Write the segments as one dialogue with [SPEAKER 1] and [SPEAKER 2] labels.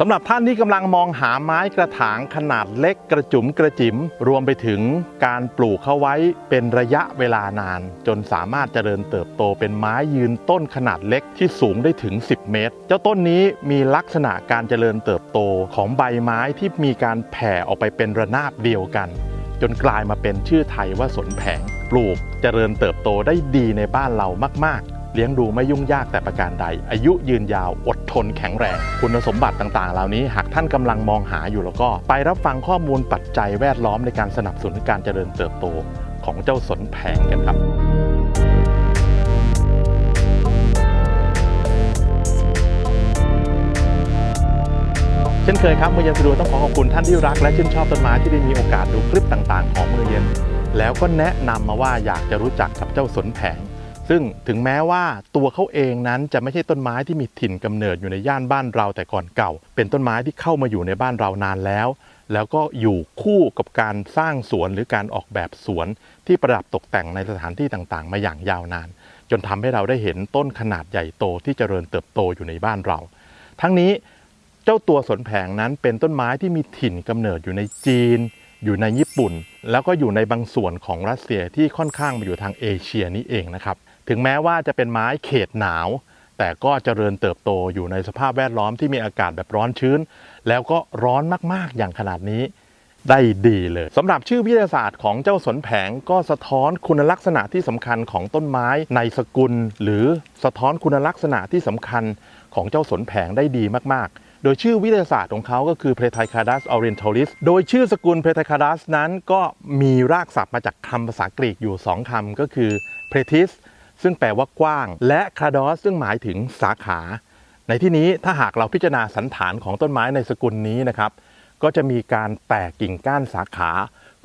[SPEAKER 1] สำหรับท่านที่กำลังมองหาไม้กระถางขนาดเล็กกระจุ๋มกระจิ๋มรวมไปถึงการปลูกเขาไว้เป็นระยะเวลานาน จนสามารถเจริญเติบโตเป็นไม้ยืนต้นขนาดเล็กที่สูงได้ถึง 10 เมตร เจ้าต้นนี้มีลักษณะการเจริญเติบโตของใบไม้ที่มีการแผ่ออกไปเป็นระนาบเดียวกัน จนกลายมาเป็นชื่อไทยว่าสนแผง ปลูกเจริญเติบโตได้ดีในบ้านเรามาก ๆ เลี้ยงดูไม่ยุ่งยากแต่ประการใด อายุยืนยาวอดทนแข็งแรง คุณสมบัติต่างๆ เหล่านี้หากท่านกำลังมองหาอยู่แล้วก็ ไปรับฟังข้อมูลปัจจัยแวดล้อมในการสนับสนุนการเจริญเติบโตของเจ้าสนแผงกันครับเช่นเคยครับมือเย็นสะดวกต้องขอขอบคุณท่านที่รักและชื่นชอบต้นไม้ที่ได้มีโอกาสดูคลิปต่างๆ ของมือเย็น แล้วก็แนะนำมาว่าอยากจะรู้จักกับเจ้าสนแผง ซึ่งถึงแม้ว่าตัวเขาเองนั้นจะไม่ใช่ต้นไม้ที่มีถิ่นกำเนิดอยู่ในย่านบ้านเราแต่ก่อนเก่า เป็นต้นไม้ที่เข้ามาอยู่ในบ้านเรานานแล้ว แล้วก็อยู่คู่กับการสร้างสวนหรือการออกแบบสวนที่ประดับตกแต่งในสถานที่ต่างๆ มาอย่างยาวนาน จนทำให้เราได้เห็นต้นขนาดใหญ่โตที่เจริญเติบโตอยู่ในบ้านเรา ทั้งนี้เจ้าตัวสนแผงนั้นเป็นต้นไม้ที่มีถิ่นกำเนิดอยู่ในจีน อยู่ในญี่ปุ่น แล้วก็อยู่ในบางส่วนของรัสเซียที่ค่อนข้างมาอยู่ทางเอเชียนี่เองนะครับ ถึงแม้ว่าจะเป็นไม้เขตหนาว แต่ก็เจริญเติบโตอยู่ในสภาพแวดล้อมที่มีอากาศแบบร้อนชื้น แล้วก็ร้อนมากๆอย่างขนาดนี้ได้ดีเลยสำหรับชื่อวิทยาศาสตร์ของเจ้าสนแผงก็สะท้อนคุณลักษณะที่สำคัญของต้นไม้ในสกุล หรือสะท้อนคุณลักษณะที่สำคัญของเจ้าสนแผงได้ดีมากๆ โดยชื่อวิทยาศาสตร์ของเขาก็คือ p r e t i c a d u s orientalis โดยชื่อสกุล p r e t i c a d u s นั้นก็มีรากศัพท์มาจากคำภาษากรีกอยู่ 2คำก็คือ pretis ซึ่งแปลว่ากว้าง และ kados ซึ่งหมายถึงสาขา ในที่นี้ถ้าหากเราพิจารณาสันฐานของต้นไม้ในสกุลนี้นะครับ ก็จะมีการแตกกิ่งก้านสาขา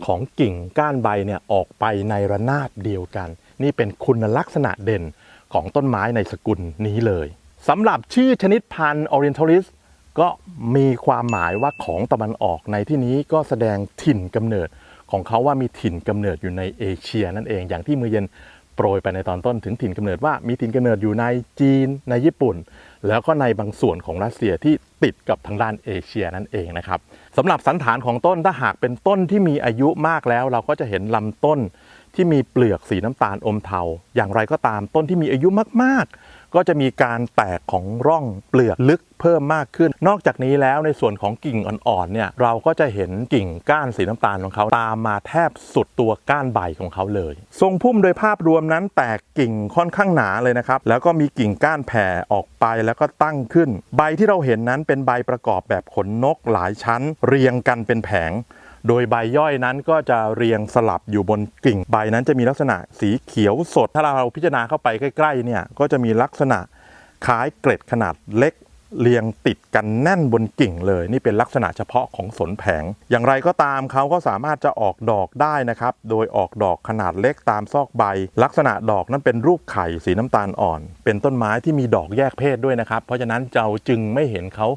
[SPEAKER 1] ของกิ่งก้านใบเนี่ยออกไปในระนาบเดียวกัน นี่เป็นคุณลักษณะเด่นของต้นไม้ในสกุลนี้เลยสำหรับชื่อชนิดพันธุ์ Orientalis ก็มีความหมายว่าของตะวันออกในที่นี้ก็แสดงถิ่นกำเนิดของเขาว่ามีถิ่นกำเนิดอยู่ในเอเชียนั่นเองอย่างที่มือเย็น โปรยไปในตอนต้นถึงถิ่นกำเนิดว่ามีถิ่นกำเนิดอยู่ในจีนในญี่ปุ่น แล้วก็ในบางส่วนของรัสเซียที่ติดกับทางด้านเอเชียนั่นเองนะครับสำหรับสันฐานของต้นถ้าหากเป็นต้นที่มีอายุมากแล้ว เราก็จะเห็นลำต้นที่มีเปลือกสีน้ำตาลอมเทาอย่างไรก็ตามต้นที่มีอายุมากๆ ก็จะมีการแตกของร่องเปลือกลึกเพิ่มมากขึ้น นอกจากนี้แล้วในส่วนของกิ่งอ่อนๆเนี่ยเราก็จะเห็นกิ่งก้านสีน้ำตาลของเขาตามมาแทบสุดตัวก้านใบของเขาเลย ทรงพุ่มโดยภาพรวมนั้นแตกกิ่งค่อนข้างหนาเลยนะครับ แล้วก็มีกิ่งก้านแผ่ออกไปแล้วก็ตั้งขึ้น ใบที่เราเห็นนั้นเป็นใบประกอบแบบขนนกหลายชั้น เรียงกันเป็นแผง โดยใบย่อยนั้นก็จะเรียงสลับอยู่บนกิ่งใบนั้นจะมีลักษณะสีเขียวสด ถ้าเราพิจารณาเข้าไปใกล้ๆเนี่ยก็จะมีลักษณะคล้ายเกล็ดขนาดเล็กเรียงติดกันแน่นบนกิ่งเลย นี่เป็นลักษณะเฉพาะของสนแผง อย่างไรก็ตามเขาก็สามารถจะออกดอกได้นะครับ โดยออกดอกขนาดเล็กตามซอกใบ ลักษณะดอกนั้นเป็นรูปไข่สีน้ำตาลอ่อน เป็นต้นไม้ที่มีดอกแยกเพศด้วยนะครับ เพราะฉะนั้นเราจึงไม่เห็นเขา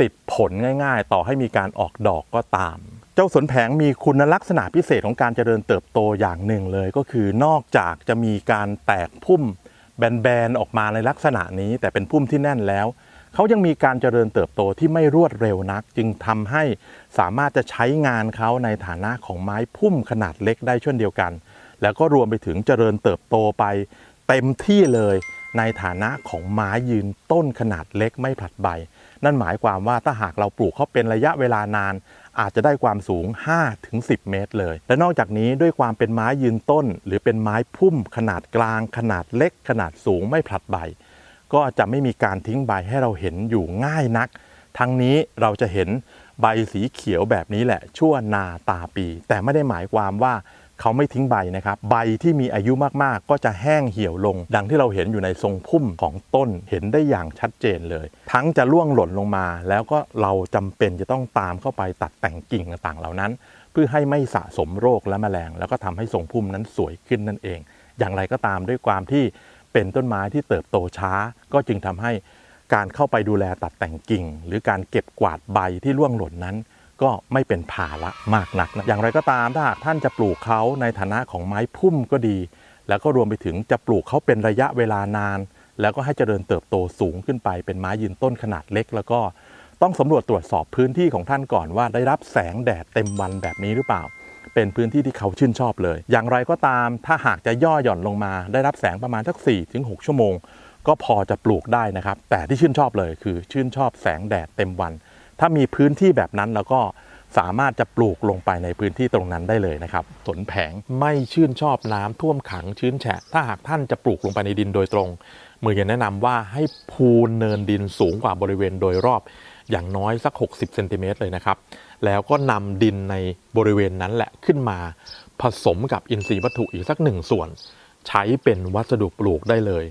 [SPEAKER 1] ติดผลง่าย ๆ ต่อให้มีการออกดอกก็ตาม เจ้าสนแผงมีคุณลักษณะพิเศษของการเจริญเติบโตอย่างหนึ่งเลยก็คือนอกจากจะมีการแตกพุ่มแบนๆออกมาในลักษณะนี้ แต่เป็นพุ่มที่แน่นแล้ว เขายังมีการเจริญเติบโตที่ไม่รวดเร็วนัก จึงทำให้สามารถจะใช้งานเขาในฐานะของไม้พุ่มขนาดเล็กได้เช่นเดียวกัน แล้วก็รวมไปถึงเจริญเติบโตไป เต็มที่เลยในฐานะของไม้ยืนต้นขนาดเล็กไม่ผลัดใบ นั่นหมายความว่าถ้าหากเราปลูกเขาเป็นระยะเวลานาน อาจจะได้ความสูง 5-10 เมตรเลย และนอกจากนี้ด้วยความเป็นไม้ยืนต้น หรือเป็นไม้พุ่มขนาดกลาง ขนาดเล็ก ขนาดสูงไม่ผลัดใบ ก็จะไม่มีการทิ้งใบให้เราเห็นอยู่ง่ายนัก ทั้งนี้เราจะเห็นใบสีเขียวแบบนี้แหละ ชั่วนาตาปี แต่ไม่ได้หมายความว่า เขาไม่ทิ้งใบนะครับ ใบที่มีอายุมากๆ ก็จะแห้งเหี่ยวลง ดังที่เราเห็นอยู่ในทรงพุ่มของต้นเห็นได้อย่างชัดเจนเลย ทั้งจะร่วงหล่นลงมา แล้วก็เราจำเป็นจะต้องตามเข้าไปตัดแต่งกิ่งต่างๆ เหล่านั้น เพื่อให้ไม่สะสมโรคและแมลง แล้วก็ทำให้ทรงพุ่มนั้นสวยขึ้นนั่นเอง อย่างไรก็ตามด้วยความที่เป็นต้นไม้ที่เติบโตช้า ก็จึงทำให้การเข้าไปดูแลตัดแต่งกิ่ง หรือการเก็บกวาดใบที่ร่วงหล่นนั้น ก็ไม่เป็นภาระมากนักนะอย่างไรก็ตามถ้าหากท่านจะปลูกเขาในฐานะของไม้พุ่มก็ดี แล้วก็รวมไปถึงจะปลูกเขาเป็นระยะเวลานาน แล้วก็ให้เจริญเติบโตสูงขึ้นไปเป็นไม้ยืนต้นขนาดเล็ก แล้วก็ต้องสำรวจตรวจสอบพื้นที่ของท่านก่อนว่าได้รับแสงแดดเต็มวันแบบนี้หรือเปล่า เป็นพื้นที่ที่เขาชื่นชอบเลย อย่างไรก็ตามถ้าหากจะย่อหย่อนลงมา ได้รับแสงประมาณสัก4ถึง6ชั่วโมง ก็พอจะปลูกได้นะครับ แต่ที่ชื่นชอบเลยคือชื่นชอบแสงแดดเต็มวัน ถ้ามีพื้นที่แบบนั้นแล้วก็สามารถจะปลูกลงไปในพื้นที่ตรงนั้นได้เลยนะครับสนแผงไม่ชื่นชอบน้ำท่วมขังชื้นแฉะ ถ้าหากท่านจะปลูกลงไปในดินโดยตรง มือยังแนะนำว่าให้พูนเนินดินสูงกว่าบริเวณโดยรอบอย่างน้อยสัก 60เซนติเมตรเลยนะครับ แล้วก็นำดินในบริเวณนั้นแหละขึ้นมา ผสมกับอินทรีย์วัตถุอีกสักหนึ่งส่วน ใช้เป็นวัสดุปลูกได้เลย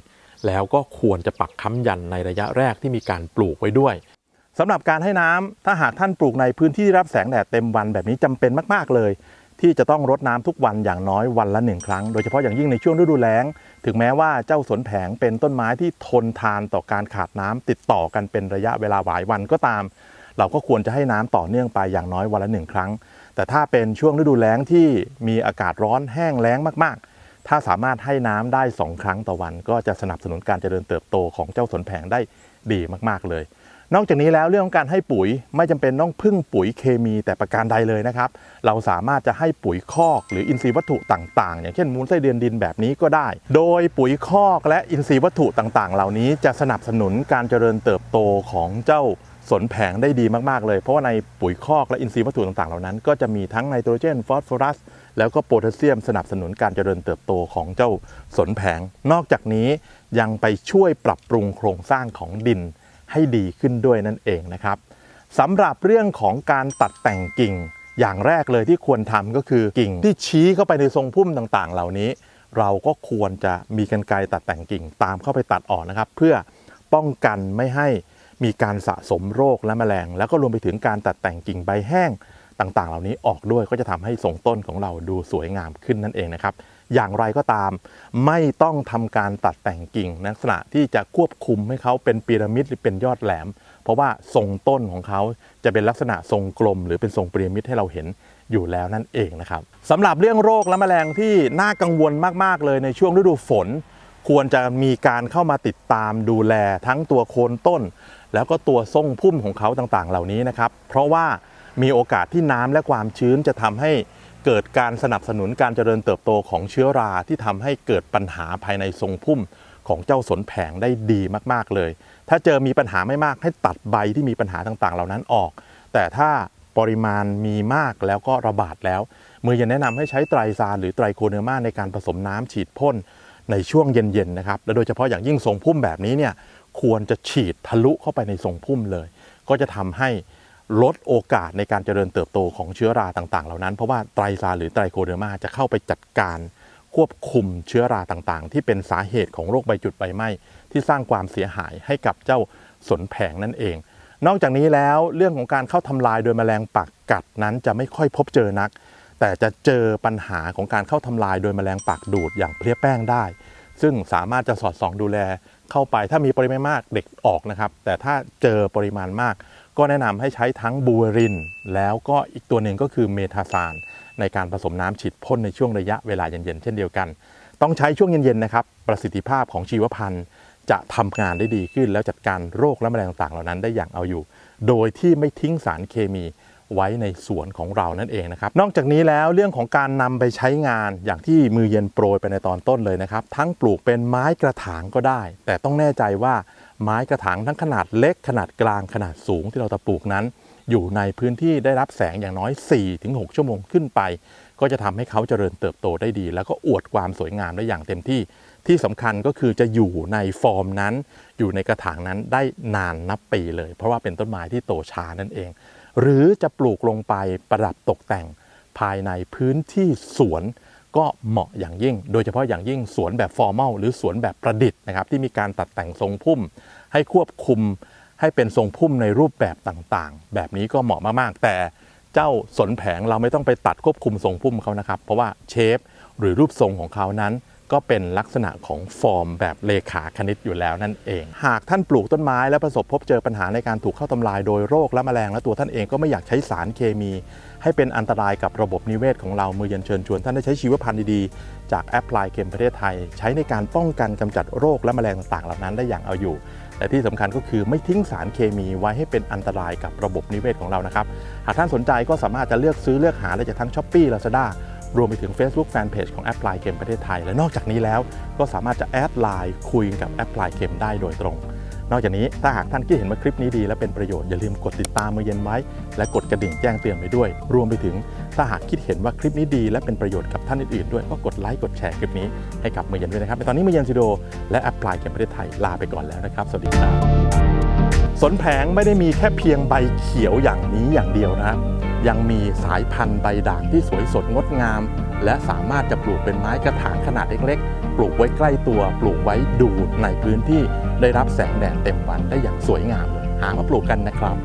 [SPEAKER 1] แล้วก็ควรจะปักค้ำยันในระยะแรกที่มีการปลูกไว้ด้วย สำหรับการให้น้ำถ้าหากท่านปลูกในพื้นที่ที่รับแสงแดดเต็มวันแบบนี้จำเป็นมาก ๆ เลย ที่จะต้องรดน้ำทุกวันอย่างน้อยวันละหนึ่งครั้ง โดยเฉพาะอย่างยิ่งในช่วงฤดูแล้ง ถึงแม้ว่าเจ้าสนแผงเป็นต้นไม้ที่ทนทานต่อการขาดน้ำติดต่อกันเป็นระยะเวลาหลายวันก็ตาม เราก็ควรจะให้น้ำต่อเนื่องไปอย่างน้อยวันละหนึ่งครั้ง แต่ถ้าเป็นช่วงฤดูแล้งที่มีอากาศร้อนแห้งแล้งมาก ๆ ถ้าสามารถให้น้ำได้ 2 ครั้งต่อวัน ก็จะสนับสนุนการเจริญเติบโตของเจ้าสนแผงได้ดีมาก ๆ เลย นอกจากนี้แล้วเรื่องของการให้ปุ๋ยไม่จำเป็นต้องพึ่งปุ๋ยเคมีแต่ประการใดเลยนะครับ เราสามารถจะให้ปุ๋ยคอกหรืออินทรีย์วัตถุต่างๆ อย่างเช่นมูลไส้เดือนดินแบบนี้ก็ได้ โดยปุ๋ยคอกและอินทรีย์วัตถุต่างๆ เหล่านี้จะสนับสนุนการเจริญเติบโตของเจ้าสนแผงได้ดีมากๆเลย เพราะว่าในปุ๋ยคอกและอินทรีย์วัตถุต่างๆเหล่านั้น ก็จะมีทั้งไนโตรเจนฟอสฟอรัสแล้วก็โพแทสเซียมสนับสนุนการเจริญเติบโตของเจ้าสนแผง นอกจากนี้ยังไปช่วยปรับปรุงโครงสร้างของดิน ให้ดีขึ้นด้วยนั่นเองนะครับสำหรับเรื่องของการตัดแต่งกิ่ง อย่างแรกเลยที่ควรทำก็คือกิ่งที่ชี้เข้าไปในทรงพุ่มต่างๆ เหล่านี้ เราก็ควรจะมีกันไกรตัดแต่งกิ่งตามเข้าไปตัดออกนะครับ เพื่อป้องกันไม่ให้มีการสะสมโรคและแมลง แล้วก็รวมไปถึงการตัดแต่งกิ่งใบแห้งต่างๆ เหล่านี้ออกด้วยก็จะทำให้ทรงต้นของเราดูสวยงามขึ้นนั่นเองนะครับ อย่างไรก็ตาม ไม่ต้องทำการตัดแต่งกิ่งลักษณะที่จะควบคุมให้เขาเป็นพีระมิดหรือเป็นยอดแหลม เพราะว่าทรงต้นของเขาจะเป็นลักษณะทรงกลม หรือเป็นทรงพีระมิดให้เราเห็นอยู่แล้วนั่นเองนะครับสำหรับเรื่องโรคและแมลงที่น่ากังวลมาก ๆ เลยในช่วงฤดูฝน ควรจะมีการเข้ามาติดตามดูแลทั้งตัวโคนต้น แล้วก็ตัวทรงพุ่มของเขาต่างๆ เหล่านี้นะครับ เพราะว่ามีโอกาสที่น้ำและความชื้นจะทำให้ เกิดการสนับสนุนการเจริญเติบโตของเชื้อราที่ทำให้เกิดปัญหาภายในทรงพุ่มของเจ้าสนแผงได้ดีมากๆเลย ถ้าเจอมีปัญหาไม่มากให้ตัดใบที่มีปัญหาต่างๆ เหล่านั้นออก แต่ถ้าปริมาณมีมากแล้วก็ระบาดแล้ว มือยังแนะนำให้ใช้ไตรซานหรือไตรโคเนอร์มาในการผสมน้ำฉีดพ่นในช่วงเย็นๆนะครับ และโดยเฉพาะอย่างยิ่งทรงพุ่มแบบนี้เนี่ยควรจะฉีดทะลุเข้าไปในทรงพุ่มเลย ก็จะทำให้ ลดโอกาสในการเจริญเติบโตของเชื้อราต่างๆ เหล่านั้น เพราะว่าไตรซาหรือไตรโคเดอร์มาจะเข้าไปจัดการควบคุมเชื้อราต่างๆ ที่เป็นสาเหตุของโรคใบจุดใบไหม้ที่สร้างความเสียหายให้กับเจ้าสนแผงนั่นเอง นอกจากนี้แล้วเรื่องของการเข้าทำลายโดยแมลงปากกัดนั้นจะไม่ค่อยพบเจอนัก แต่จะเจอปัญหาของการเข้าทำลายโดยแมลงปากดูดอย่างเพลี้ยแป้งได้ ซึ่งสามารถจะสอดส่องดูแลเข้าไปถ้ามีปริมาณมากเด็กออกนะครับ แต่ถ้าเจอปริมาณมาก ก็แนะนำให้ใช้ทั้งบูเวริน แล้วก็อีกตัวหนึ่งก็คือเมทาซานในการผสมน้ำฉีดพ่นในช่วงระยะเวลาเย็นๆ เช่นเดียวกัน ต้องใช้ช่วงเย็นๆนะครับประสิทธิภาพของชีวพันธุ์ จะทำงานได้ดีขึ้น แล้วจัดการโรคและแมลงต่างๆ เหล่านั้นได้อย่างเอาอยู่ โดยที่ไม่ทิ้งสารเคมีไว้ในสวนของเรานั่นเองนะครับ นอกจากนี้แล้วเรื่องของการนำไปใช้งานอย่างที่มือเย็นโปรยไปในตอนต้นเลยนะครับ ทั้งปลูกเป็นไม้กระถางก็ได้ แต่ต้องแน่ใจว่า ไม้กระถางทั้งขนาดเล็กขนาดกลางขนาดสูงที่เราจะปลูกนั้น อยู่ในพื้นที่ได้รับแสงอย่างน้อย 4-6 ชั่วโมงขึ้นไป ก็จะทำให้เขาเจริญเติบโตได้ดี แล้วก็อวดความสวยงามได้อย่างเต็มที่ ที่สำคัญก็คือจะอยู่ในฟอร์มนั้น อยู่ในกระถางนั้นได้นานนับปีเลย เพราะว่าเป็นต้นไม้ที่โตช้านั่นเอง หรือจะปลูกลงไปประดับตกแต่งภายในพื้นที่สวน ก็เหมาะอย่างยิ่ง โดยเฉพาะอย่างยิ่งสวนแบบฟอร์มัลหรือสวนแบบประดิษฐ์นะครับที่มีการตัดแต่งทรงพุ่ม ให้ควบคุมให้เป็นทรงพุ่มในรูปแบบต่างๆ แบบนี้ก็เหมาะมากๆ แต่เจ้าสนแผงเราไม่ต้องไปตัดควบคุมทรงพุ่มเขานะครับ เพราะว่าเชฟหรือรูปทรงของเขานั้น ก็เป็นลักษณะของฟอร์มแบบเลขาคณิตอยู่แล้วนั่นเอง หากท่านปลูกต้นไม้และประสบพบเจอปัญหาในการถูกเข้าทำลายโดยโรคและแมลงและตัวท่านเองก็ไม่อยากใช้สารเคมี ให้เป็นอันตรายกับระบบนิเวศของเรามือเย็นเชิญชวนท่านได้ใช้ชีวพันธุ์ดีๆ จากแอปพลายเกมประเทศไทย ใช้ในการป้องกันกำจัดโรคและแมลงต่างๆเหล่านั้นได้อย่างเอาอยู่และที่สำคัญก็คือไม่ทิ้งสารเคมีไว้ให้เป็นอันตรายกับระบบนิเวศของเรานะครับ หากท่านสนใจก็สามารถจะเลือกซื้อเลือกหาได้จากทั้ง s h อ p e e Lazada รวมไปถึง Facebook Fanpage ของแอปพลายเกมประเทศไทย และนอกจากนี้แล้วก็สามารถจะแอดไลน์คุยกับแอปพลายเกมได้โดยตรง นอกจากนี้ถ้าหากท่านคิดเห็นว่าคลิปนี้ดีและเป็นประโยชน์อย่าลืมกดติดตามมือเย็นไว้ และกดกระดิ่งแจ้งเตือนไปด้วย รวมไปถึงถ้าหากคิดเห็นว่าคลิปนี้ดี และเป็นประโยชน์กับท่านอื่นๆด้วยก็กดไลค์กดแชร์คลิปนี้ให้กับมือเย็นด้วยนะครับในตอนนี้มือเย็นซิโดและแอปพลายเกมประเทศไทยลาไปก่อนแล้วนะครับ สวัสดีครับสนแผงไม่ได้มีแค่เพียงใบเขียวอย่างนี้อย่างเดียวนะครับ ยังมีสายพันธุ์ใบด่างที่สวยสดงดงาม และสามารถจะปลูกเป็นไม้กระถางขนาดเล็กๆ ปลูกไว้ใกล้ตัวปลูกไว้ดูในพื้นที่ได้รับแสงแดดเต็มวันได้อย่างสวยงามเลยหามาปลูกกันนะครับ